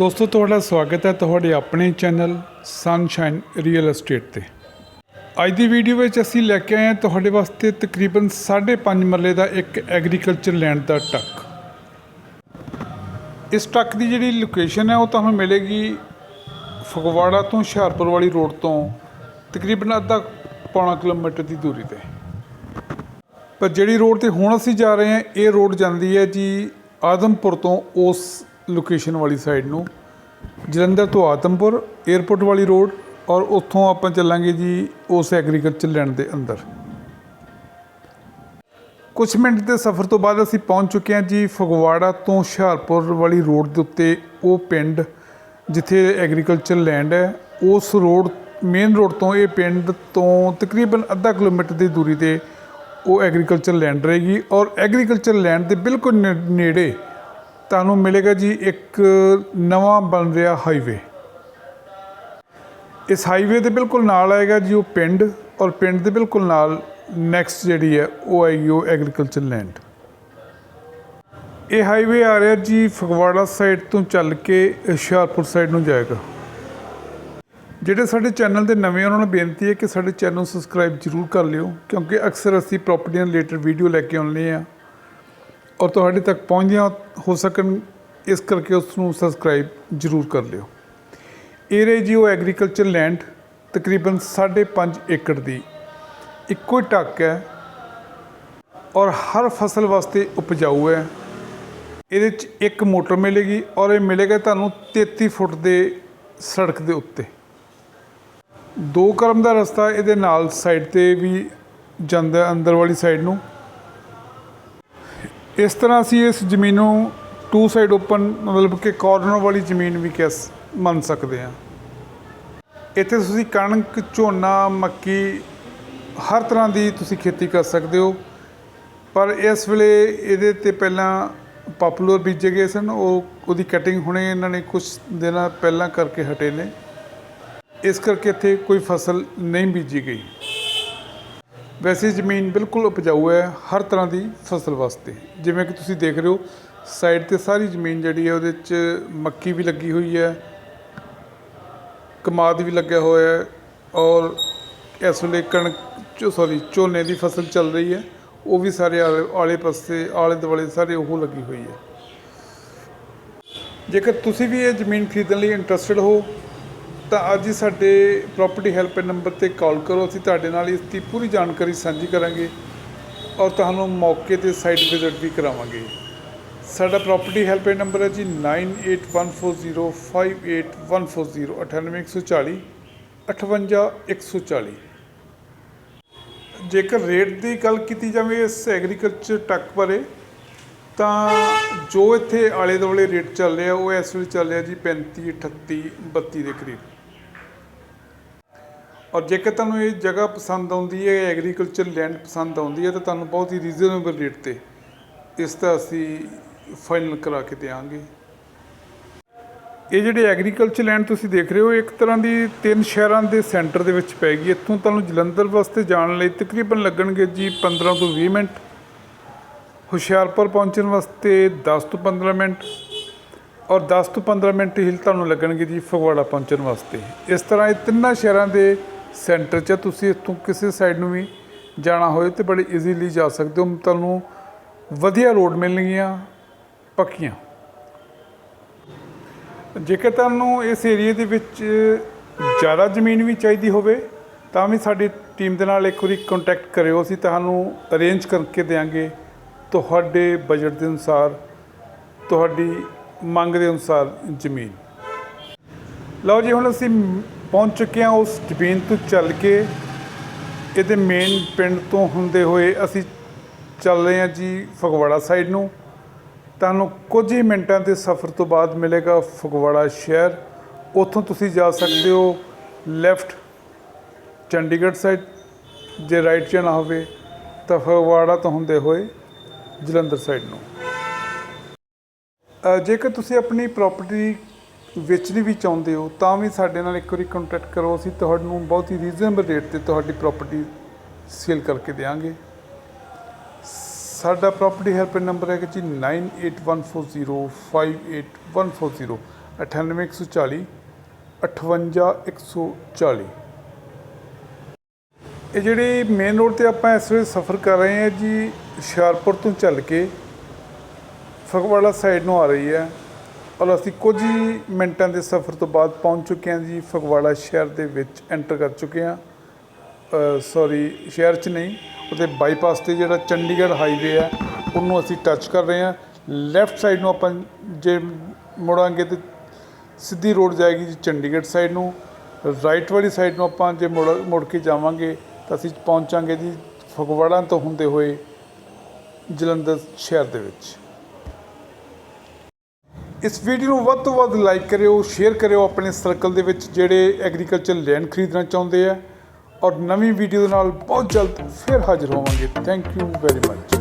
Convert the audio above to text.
ਦੋਸਤੋ, ਤੁਹਾਡਾ ਸਵਾਗਤ ਹੈ ਤੁਹਾਡੇ ਆਪਣੇ ਚੈਨਲ ਸਨਸ਼ਾਈਨ ਰੀਅਲ ਏਸਟੇਟ ਤੇ। ਅੱਜ ਦੀ ਵੀਡੀਓ ਵਿੱਚ ਅਸੀਂ ਲੈ ਕੇ ਆਏ ਹਾਂ ਤੁਹਾਡੇ ਵਾਸਤੇ ਤਕਰੀਬਨ 5.5 ਮਰਲੇ ਦਾ ਇੱਕ ਐਗਰੀਕਲਚਰ ਲੈਂਡ ਦਾ ਟੱਕ। ਇਸ ਟੱਕ ਦੀ ਜਿਹੜੀ ਲੋਕੇਸ਼ਨ ਹੈ, ਉਹ ਤੁਹਾਨੂੰ ਮਿਲੇਗੀ ਫਗਵਾੜਾ ਤੋਂ ਹੁਸ਼ਿਆਰਪੁਰ ਵਾਲੀ ਰੋਡ ਤੋਂ ਤਕਰੀਬਨ ਅੱਧਾ ਪੌਣਾ ਕਿਲੋਮੀਟਰ ਦੀ ਦੂਰੀ ਤੇ। ਪਰ ਜਿਹੜੀ ਰੋਡ ਤੇ ਹੁਣ ਅਸੀਂ ਜਾ ਰਹੇ ਹਾਂ, ਇਹ ਰੋਡ ਜਾਂਦੀ ਹੈ ਜੀ ਆਦਮਪੁਰ ਤੋਂ ਉਸ ਲੋਕੇਸ਼ਨ ਵਾਲੀ ਸਾਈਡ ਨੂੰ। ਜਲੰਧਰ ਤੋਂ ਆਦਮਪੁਰ 에ਅਰਪੋਰਟ ਵਾਲੀ ਰੋਡ ਔਰ ਉੱਥੋਂ ਆਪਾਂ ਚੱਲਾਂਗੇ ਜੀ ਉਸ ਐਗਰੀਕਲਚਰ ਲੈਂਡ ਦੇ ਅੰਦਰ। ਕੁਝ ਮਿੰਟ ਦੇ ਸਫ਼ਰ ਤੋਂ ਬਾਅਦ ਅਸੀਂ ਪਹੁੰਚ ਚੁੱਕੇ ਹਾਂ ਜੀ ਫਗਵਾੜਾ ਤੋਂ ਹੁਸ਼ਿਆਰਪੁਰ ਵਾਲੀ ਰੋਡ ਦੇ ਉੱਤੇ। ਉਹ ਪਿੰਡ ਜਿੱਥੇ ਐਗਰੀਕਲਚਰ ਲੈਂਡ ਹੈ, ਉਸ ਰੋਡ ਮੇਨ ਰੋਡ ਤੋਂ ਇਹ ਪਿੰਡ ਤੋਂ ਤਕਰੀਬਨ ਅੱਧਾ ਕਿਲੋਮੀਟਰ ਦੀ ਦੂਰੀ ਤੇ ਉਹ ਐਗਰੀਕਲਚਰ ਲੈਂਡ ਰਹੇਗੀ ਔਰ ਐਗਰੀਕਲਚਰ ਲੈਂਡ ਦੇ ਬਿਲਕੁਲ ਨੇ- ਨੇੜੇ ਤੁਹਾਨੂੰ ਮਿਲੇਗਾ ਜੀ ਇੱਕ ਨਵਾਂ ਬਣ ਰਿਹਾ ਹਾਈਵੇ। ਇਸ ਹਾਈਵੇ ਦੇ ਬਿਲਕੁਲ ਨਾਲ ਆਏਗਾ ਜੀ ਉਹ ਪਿੰਡ ਔਰ ਪਿੰਡ ਦੇ ਬਿਲਕੁਲ ਨਾਲ ਨੈਕਸਟ ਜਿਹੜੀ ਹੈ ਉਹ ਆਏਗੀ ਉਹ ਐਗਰੀਕਲਚਰ ਲੈਂਡ ਇਹ ਹਾਈਵੇ ਆ ਰਿਹਾ ਜੀ ਫਗਵਾੜਾ ਸਾਈਡ ਤੋਂ ਚੱਲ ਕੇ ਹੁਸ਼ਿਆਰਪੁਰ ਸਾਈਡ ਨੂੰ ਜਾਏਗਾ। ਜਿਹੜੇ ਸਾਡੇ ਚੈਨਲ ਦੇ ਨਵੇਂ ਉਹਨਾਂ ਨੂੰ ਬੇਨਤੀ ਹੈ ਕਿ ਸਾਡੇ ਚੈਨਲ ਨੂੰ ਸਬਸਕ੍ਰਾਈਬ ਜ਼ਰੂਰ ਕਰ ਲਿਓ, ਕਿਉਂਕਿ ਅਕਸਰ ਅਸੀਂ ਪ੍ਰਾਪਰਟੀਆਂ ਰਿਲੇਟਡ ਵੀਡੀਓ ਲੈ ਕੇ ਆਉਂਦੇ ਹਾਂ। ਔਰ ਤੁਹਾਡੇ ਤੱਕ ਪਹੁੰਚਦੀਆਂ ਹੋ ਸਕਣ, ਇਸ ਕਰਕੇ ਉਸ ਨੂੰ ਸਬਸਕ੍ਰਾਈਬ ਜ਼ਰੂਰ ਕਰ ਲਿਓ। ਇਹ ਰਹੀ ਜੀ ਉਹ ਐਗਰੀਕਲਚਰ ਲੈਂਡ ਤਕਰੀਬਨ 5.5 ਏਕੜ ਦੀ ਇੱਕੋ ਹੀ ਟੱਕ ਹੈ ਔਰ ਹਰ ਫਸਲ ਵਾਸਤੇ ਉਪਜਾਊ ਹੈ। ਇਹਦੇ 'ਚ ਇੱਕ ਮੋਟਰ ਮਿਲੇਗੀ ਔਰ ਇਹ ਮਿਲੇਗਾ ਤੁਹਾਨੂੰ 33 ਫੁੱਟ ਦੇ ਸੜਕ ਦੇ ਉੱਤੇ। ਦੋ ਕਰਮ ਦਾ ਰਸਤਾ ਇਹਦੇ ਨਾਲ ਸਾਈਡ ਤੇ ਵੀ ਜਾਂਦਾ ਅੰਦਰ ਵਾਲੀ ਸਾਈਡ ਨੂੰ। ਇਸ ਤਰ੍ਹਾਂ ਅਸੀਂ ਇਸ ਜ਼ਮੀਨ ਨੂੰ ਟੂ ਸਾਈਡ ਓਪਨ ਮਤਲਬ ਕਿ ਕਾਰਨਰ ਵਾਲੀ ਜ਼ਮੀਨ ਵੀ ਕਹਿ ਮੰਨ ਸਕਦੇ ਹਾਂ। ਇੱਥੇ ਤੁਸੀਂ ਕਣਕ, ਝੋਨਾ, ਮੱਕੀ ਹਰ ਤਰ੍ਹਾਂ ਦੀ ਤੁਸੀਂ ਖੇਤੀ ਕਰ ਸਕਦੇ ਹੋ। ਪਰ ਇਸ ਵੇਲੇ ਇਹਦੇ ਤੇ ਪਹਿਲਾਂ ਪਪੂਲਰ ਬੀਜੇ ਗਏ ਸਨ। ਉਹ, ਉਹਦੀ ਕਟਿੰਗ ਹੁਣੇ ਇਹਨਾਂ ਨੇ ਕੁਝ ਦਿਨਾਂ ਪਹਿਲਾਂ ਕਰਕੇ ਹਟੇ ਨੇ। ਇਸ ਕਰਕੇ ਇੱਥੇ ਕੋਈ ਫਸਲ ਨਹੀਂ ਬੀਜੀ ਗਈ। ਵੈਸੇ ਜ਼ਮੀਨ ਬਿਲਕੁਲ ਉਪਜਾਊ ਹੈ, ਹਰ ਤਰ੍ਹਾਂ ਦੀ ਫਸਲ ਵਾਸਤੇ। ਜਿਵੇਂ ਕਿ ਤੁਸੀਂ ਦੇਖ ਰਹੇ ਹੋ, ਸਾਈਡ ਤੇ ਸਾਰੀ ਜ਼ਮੀਨ ਜਿਹੜੀ ਹੈ, ਉਹਦੇ 'ਚ ਮੱਕੀ ਵੀ ਲੱਗੀ ਹੋਈ ਹੈ, ਕਮਾਦ ਵੀ ਲੱਗਿਆ ਹੋਇਆ ਹੈ ਔਰ ਇਸ ਵੇਲੇ ਕਣਕ ਚੋ ਸੌਰੀ ਝੋਨੇ ਦੀ ਫਸਲ ਚੱਲ ਰਹੀ ਹੈ, ਉਹ ਵੀ ਸਾਰੇ ਆਲੇ ਆਲੇ ਪਾਸੇ, ਆਲੇ ਦੁਆਲੇ ਸਾਰੇ ਉਹ ਲੱਗੀ ਹੋਈ ਹੈ। ਜੇਕਰ ਤੁਸੀਂ ਵੀ ਇਹ ਜ਼ਮੀਨ ਖਰੀਦਣ ਲਈ ਇੰਟਰਸਟਿਡ ਹੋ ਤਾਂ ਅੱਜ ਹੀ ਸਾਡੇ ਪ੍ਰੋਪਰਟੀ ਹੈਲਪਲਾਈਨ ਨੰਬਰ ਤੇ ਕਾਲ ਕਰੋ, ਅਸੀਂ ਤੁਹਾਡੇ ਨਾਲ ਇਸ ਦੀ ਪੂਰੀ ਜਾਣਕਾਰੀ ਸਾਂਝੀ ਕਰਾਂਗੇ ਔਰ ਤੁਹਾਨੂੰ ਮੌਕੇ ਤੇ ਸਾਈਟ ਵਿਜ਼ਿਟ ਵੀ ਕਰਾਵਾਂਗੇ। ਸਾਡਾ ਪ੍ਰੋਪਰਟੀ ਹੈਲਪਲਾਈਨ ਨੰਬਰ ਹੈ ਜੀ 9814058140 98140 58140 ਜੇਕਰ ਰੇਟ ਦੀ ਗੱਲ ਕੀਤੀ ਜਾਵੇ ਇਸ ਐਗਰੀਕਲਚਰ ਟੱਕ ਬਾਰੇ, ਤਾਂ ਜੋ ਇੱਥੇ ਆਲੇ ਦੁਆਲੇ ਰੇਟ ਚੱਲ ਰਿਹਾ, ਉਹ ਇਸ ਵੇਲੇ ਚੱਲ ਰਿਹਾ ਜੀ 35 38 32 ਦੇ ਕਰੀਬ। ਔਰ ਜੇਕਰ ਤੁਹਾਨੂੰ ਇਹ ਜਗ੍ਹਾ ਪਸੰਦ ਆਉਂਦੀ ਹੈ ਐਗਰੀਕਲਚਰ ਲੈਂਡ ਪਸੰਦ ਆਉਂਦੀ ਹੈ, ਤਾਂ ਤੁਹਾਨੂੰ ਬਹੁਤ ਹੀ ਰੀਜ਼ਨੇਬਲ ਰੇਟ ਤੇ ਇਸ ਦਾ ਅਸੀਂ ਫਾਈਨਲ ਕਰਾ ਕੇ ਦੇਵਾਂਗੇ। ਇਹ ਜਿਹੜੇ ਐਗਰੀਕਲਚਰ ਲੈਂਡ ਤੁਸੀਂ ਦੇਖ ਰਹੇ ਹੋ ਇੱਕ ਤਰ੍ਹਾਂ ਦੀ ਤਿੰਨ ਸ਼ਹਿਰਾਂ ਦੇ ਸੈਂਟਰ ਦੇ ਵਿੱਚ ਪੈ ਗਈ। ਇੱਥੋਂ ਤੁਹਾਨੂੰ ਜਲੰਧਰ ਵਾਸਤੇ ਜਾਣ ਲਈ ਤਕਰੀਬਨ ਲੱਗਣਗੇ ਜੀ 15 ਤੋਂ 20 ਮਿੰਟ। ਹੁਸ਼ਿਆਰਪੁਰ ਪਹੁੰਚਣ ਵਾਸਤੇ 10 ਤੋਂ 15 ਮਿੰਟ। ਔਰ 10 ਤੋਂ 15 ਮਿੰਟ ਹੀ ਤੁਹਾਨੂੰ ਲੱਗਣਗੇ ਜੀ ਫਗਵਾੜਾ ਪਹੁੰਚਣ ਵਾਸਤੇ। ਇਸ ਤਰ੍ਹਾਂ ਇਹ ਤਿੰਨਾਂ ਸ਼ਹਿਰਾਂ ਦੇ ਸੈਂਟਰ 'ਚ ਤੁਸੀਂ ਇੱਥੋਂ ਕਿਸੇ ਸਾਈਡ ਨੂੰ ਵੀ ਜਾਣਾ ਹੋਵੇ ਤੇ ਬੜੇ ਈਜ਼ੀਲੀ ਜਾ ਸਕਦੇ ਹੋ। ਤੁਹਾਨੂੰ ਵਧੀਆ ਰੋਡ ਮਿਲਣਗੀਆਂ, ਪੱਕੀਆਂ। ਜੇਕਰ ਤੁਹਾਨੂੰ ਇਸ ਏਰੀਆ ਦੇ ਵਿੱਚ ਜ਼ਿਆਦਾ ਜ਼ਮੀਨ ਵੀ ਚਾਹੀਦੀ ਹੋਵੇ, ਤਾਂ ਵੀ ਸਾਡੀ ਟੀਮ ਦੇ ਨਾਲ ਇੱਕ ਵਾਰੀ ਕੰਟੈਕਟ ਕਰਿਓ। ਅਸੀਂ ਤੁਹਾਨੂੰ ਅਰੇਂਜ ਕਰਕੇ ਦੇਵਾਂਗੇ ਤੁਹਾਡੇ ਬਜਟ ਦੇ ਅਨੁਸਾਰ, ਤੁਹਾਡੀ ਮੰਗ ਦੇ ਅਨੁਸਾਰ ਜ਼ਮੀਨ। ਲਓ ਜੀ, ਹੁਣ ਅਸੀਂ ਪਹੁੰਚ ਚੁੱਕੇ ਹਾਂ, ਉਸ ਜ਼ਮੀਨ ਤੋਂ ਚੱਲ ਕੇ ਇਹਦੇ ਮੇਨ ਪਿੰਡ ਤੋਂ ਹੁੰਦੇ ਹੋਏ ਅਸੀਂ ਚੱਲ ਰਹੇ ਹਾਂ ਜੀ ਫਗਵਾੜਾ ਸਾਈਡ ਨੂੰ। ਤੁਹਾਨੂੰ ਕੁਝ ਹੀ ਮਿੰਟਾਂ ਦੇ ਸਫ਼ਰ ਤੋਂ ਬਾਅਦ ਮਿਲੇਗਾ ਫਗਵਾੜਾ ਸ਼ਹਿਰ। ਉੱਥੋਂ ਤੁਸੀਂ ਜਾ ਸਕਦੇ ਹੋ ਲੈਫਟ ਚੰਡੀਗੜ੍ਹ ਸਾਈਡ ਜੇ ਰਾਈਟ ਜਾਣਾ ਹੋਵੇ ਤਾਂ ਫਗਵਾੜਾ ਤੋਂ ਹੁੰਦੇ ਹੋਏ ਜਲੰਧਰ ਸਾਈਡ ਨੂੰ। ਜੇਕਰ ਤੁਸੀਂ ਆਪਣੀ ਪ੍ਰਾਪਰਟੀ ਵੇਚਣੀ ਵੀ ਚਾਹੁੰਦੇ ਹੋ, ਤਾਂ ਵੀ ਸਾਡੇ ਨਾਲ ਇੱਕ ਵਾਰੀ ਕੰਟੈਕਟ ਕਰੋ। ਅਸੀਂ ਤੁਹਾਨੂੰ ਬਹੁਤ ਹੀ ਰੀਜ਼ਨੇਬਲ ਰੇਟ ਤੇ ਤੁਹਾਡੀ ਪ੍ਰਾਪਰਟੀ ਸੇਲ ਕਰਕੇ ਦੇਵਾਂਗੇ ਸਾਡਾ ਪ੍ਰਾਪਰਟੀ ਹੈਲਪ ਨੰਬਰ ਹੈ ਕਿ ਜੀ 9814058140 98140 58140 ਇਹ ਜਿਹੜੀ ਮੇਨ ਰੋਡ ਤੇ ਆਪਾਂ ਇਸ ਵੇਲੇ ਸਫ਼ਰ ਕਰ ਰਹੇ ਹਾਂ ਜੀ, ਹੁਸ਼ਿਆਰਪੁਰ ਤੋਂ ਚੱਲ ਕੇ ਫਗਵਾੜਾ ਸਾਈਡ ਨੂੰ ਆ ਰਹੀ ਹੈ। ਔਰ ਅਸੀਂ ਕੁਝ ਹੀ ਮਿੰਟਾਂ ਦੇ ਸਫ਼ਰ ਤੋਂ ਬਾਅਦ ਪਹੁੰਚ ਚੁੱਕੇ ਹਾਂ ਜੀ, ਫਗਵਾੜਾ ਸ਼ਹਿਰ ਦੇ ਵਿੱਚ ਐਂਟਰ ਕਰ ਚੁੱਕੇ ਹਾਂ। ਸੌਰੀ ਸ਼ਹਿਰ 'ਚ ਨਹੀਂ ਉਹਦੇ ਬਾਈਪਾਸ ਤੇ ਜਿਹੜਾ ਚੰਡੀਗੜ੍ਹ ਹਾਈਵੇ ਹੈ, ਉਹਨੂੰ ਅਸੀਂ ਟੱਚ ਕਰ ਰਹੇ ਹਾਂ। ਲੈਫਟ ਸਾਈਡ ਨੂੰ ਆਪਾਂ ਜੇ ਮੁੜਾਂਗੇ ਤੇ ਸਿੱਧੀ ਰੋਡ ਜਾਏਗੀ ਜੀ ਚੰਡੀਗੜ੍ਹ ਸਾਈਡ ਨੂੰ। ਰਾਈਟ ਵਾਲੀ ਸਾਈਡ ਨੂੰ ਆਪਾਂ ਜੇ ਮੁੜ ਮੁੜ ਕੇ ਜਾਵਾਂਗੇ, ਤਾਂ ਅਸੀਂ ਪਹੁੰਚਾਂਗੇ ਜੀ ਫਗਵਾੜਾ ਤੋਂ ਹੁੰਦੇ ਹੋਏ ਜਲੰਧਰ ਸ਼ਹਿਰ ਦੇ ਵਿੱਚ। ਇਸ ਵੀਡੀਓ ਨੂੰ ਵੱਧ ਤੋਂ ਵੱਧ ਲਾਈਕ ਕਰਿਓ ਸ਼ੇਅਰ ਕਰਿਓ ਆਪਣੇ ਸਰਕਲ ਦੇ ਵਿੱਚ ਜਿਹੜੇ ਐਗਰੀਕਲਚਰ ਲੈਂਡ ਖਰੀਦਣਾ ਚਾਹੁੰਦੇ ਆ ਔਰ ਨਵੀਂ ਵੀਡੀਓ ਦੇ ਨਾਲ ਬਹੁਤ ਜਲਦ ਫਿਰ ਹਾਜ਼ਰ ਹੋਵਾਂਗੇ। Thank you very much